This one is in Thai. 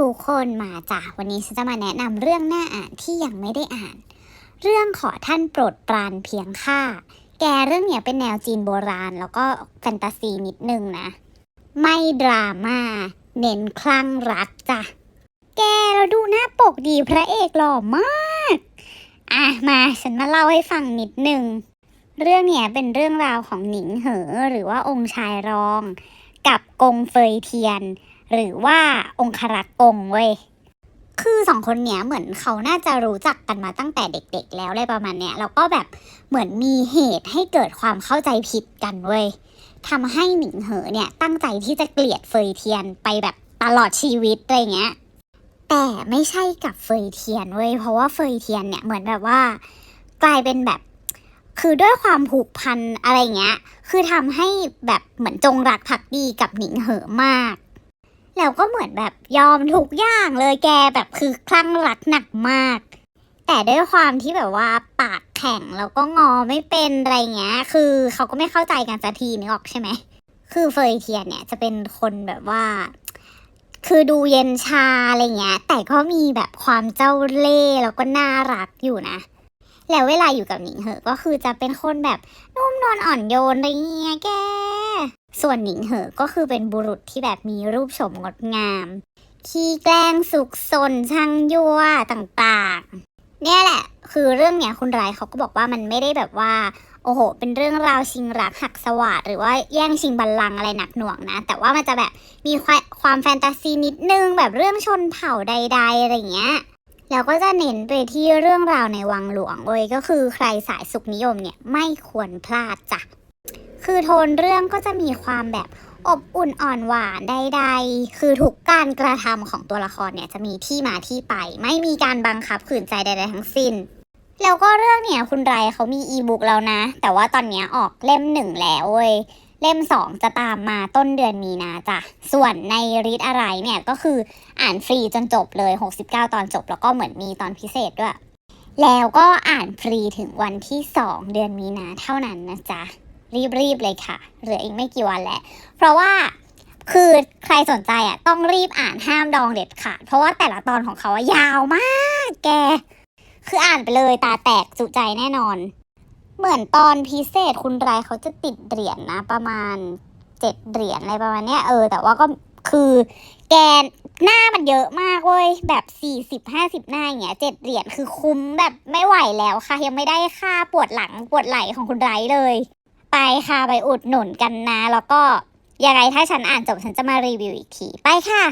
ทุกคนมาจ้ะวันนี้ฉันจะมาแนะนำเรื่องหน่าอ่านที่ยังไม่ได้อ่าน เรื่องขอท่านโปรดปรานเพียงข้าแกเรื่องเนี้ยเป็นแนวจีนโบราณ แล้วก็แฟนตาซีนิดนึงนะ ไม่ดราม่าเน้นคลั่งรักจ้ะแกเราดูหน้าปกดีพระเอกหล่อมากอะมาฉันมาเล่าให้ฟังนิดนึงเรื่องเนี้ยเป็นเรื่องราวของหนิงเหอ หรือว่าองค์ชายรอง กับกงเฟยเทียน หรือว่าองครักษ์กงเว้ยคือสองคนเนี้ยเหมือนเขาน่าจะรู้จักกันมาตั้งแต่เด็กๆ แล้วอะไรประมาณเนี้ยแล้วก็แบบเหมือนมีเหตุให้เกิดความเข้าใจผิดกันเว้ยทำให้หนิงเหอเนี่ยตั้งใจที่จะเกลียดเฟยเทียนไปแบบตลอดชีวิตอะไรเงี้ยแต่ไม่ใช่กับเฟยเทียนเว้ยเพราะว่าเฟยเทียนเนี่ยเหมือนแบบว่า กลายเป็นแบบ คือด้วยความผูกพันอะไรเงี้ย คือทำให้แบบเหมือนจงรักภักดีกับหนิงเหอมาก แล้วก็เหมือนแบบยอมทุกอย่างเลยแกแบบคือคลั่งรักหนักมาก แต่ด้วยความที่แบบว่าปากแข็งแล้วก็งอไม่เป็นอะไรเงี้ย คือเขาก็ไม่เข้าใจกันสักทีนึกออกใช่ไหม คือเฟยเทียนเนี่ยจะเป็นคนแบบว่า คือดูเย็นชาอะไรเงี้ย แต่ก็มีแบบความเจ้าเล่ห์แล้วก็น่ารักอยู่นะแล้วเวลาอยู่กับหนิงเหอะก็คือจะเป็นคนแบบนุ่มนวลอ่อนโยนอะไรเงี้ยแก ส่วนหนิงเหอะก็คือเป็นบุรุษที่แบบมีรูปโฉมงดงาม ขี้แกล้งสุกซนช่างยั่วต่างๆ เนี่ยแหละ คือเรื่องเนี้ยคุณรายเขาก็บอกว่ามันไม่ได้แบบว่า โอ้โห เป็นเรื่องราวชิงรักหักสวัสดหรือว่าแย่งชิงบัลลังก์อะไรหนักหน่วงนะ แต่ว่ามันจะแบบมีความความแฟนตาซีนิดนึงแบบเรื่องชนเผ่าใด ๆ อะไรเงี้ยแล้วก็จะเน้นไปที่เรื่องราวในวังหลวงเว้ยก็คือใครสายสุขนิยมเนี่ยไม่ควรพลาดจ้ะ คือโทนเรื่องก็จะมีความแบบอบอุ่นอ่อนหวานใดๆ คือทุกการกระทำของตัวละครเนี่ยจะมีที่มาที่ไป ไม่มีการบังคับขืนใจใดๆทั้งสิ้น แล้วก็เรื่องเนี่ยคุณไรเขามีอีบุ๊กแล้วนะ แต่ว่าตอนนี้ออกเล่มหนึ่งแล้วเว้ย เล่มสองจะตามมาต้นเดือนมีนาจ้ะ ส่วนในรีดอะไรเนี่ยก็คืออ่านฟรีจนจบเลย 69 ตอนจบ แล้วก็เหมือนมีตอนพิเศษด้วย แล้วก็อ่านฟรีถึงวันที่ 2 เดือนมีนาเท่านั้นนะจ๊ะ รีบๆเลยค่ะ เหลืออีกไม่กี่วันแล้ว เพราะว่าคือใครสนใจอะต้องรีบอ่านห้ามดองเด็ดขาด เพราะว่าแต่ละตอนของเขาอะยาวมากแก คืออ่านไปเลยตาแตกจุใจแน่นอน เหมือนตอนพิเศษคุณไรเขาจะติดเหรียญนะ ประมาณเจ็ดเหรียญอะไรประมาณเนี้ยเออ แต่ว่าก็คือแกหน้ามันเยอะมากเว้ยแบบสี่สิบห้าสิบหน้าอย่างเงี้ยเจ็ดเหรียญคือคุ้มแบบไม่ไหวแล้วค่ะ ยังไม่ได้ค่าปวดหลังปวดไหล่ของคุณไรเลย ไปค่ะไปอุดหนุนกันนะ แล้วก็ยังไงถ้าฉันอ่านจบฉันจะมารีวิวอีกที ไปค่ะ